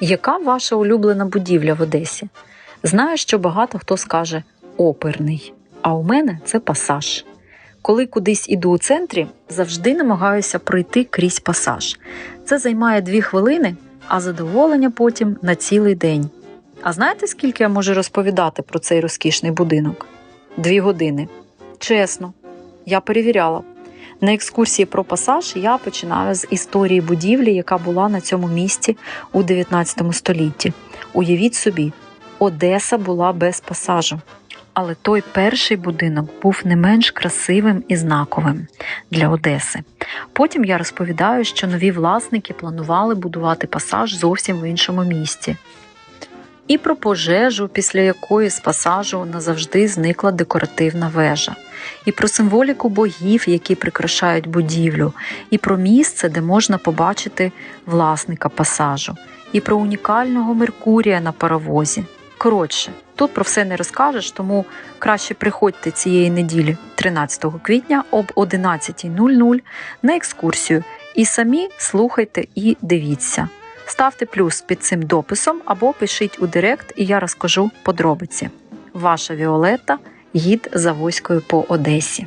Яка ваша улюблена будівля в Одесі? Знаю, що багато хто скаже оперний, а у мене це пасаж. Коли кудись іду у центрі, завжди намагаюся пройти крізь пасаж. Це займає дві хвилини, а задоволення потім на цілий день. А знаєте, скільки я можу розповідати про цей розкішний будинок? Дві години. Чесно, я перевіряла. На екскурсії про пасаж я починаю з історії будівлі, яка була на цьому місці у 19 столітті. Уявіть собі, Одеса була без пасажу. Але той перший будинок був не менш красивим і знаковим для Одеси. Потім я розповідаю, що нові власники планували будувати пасаж зовсім в іншому місці. І про пожежу, після якої з пасажу назавжди зникла декоративна вежа, і про символіку богів, які прикрашають будівлю, і про місце, де можна побачити власника пасажу, і про унікального Меркурія на паровозі. Коротше, тут про все не розкажеш, тому краще приходьте цієї неділі, 13 квітня об 11.00 на екскурсію і самі слухайте і дивіться. Ставте плюс під цим дописом або пишіть у Директ, і я розкажу подробиці. Ваша Віолетта, гід Завойською по Одесі.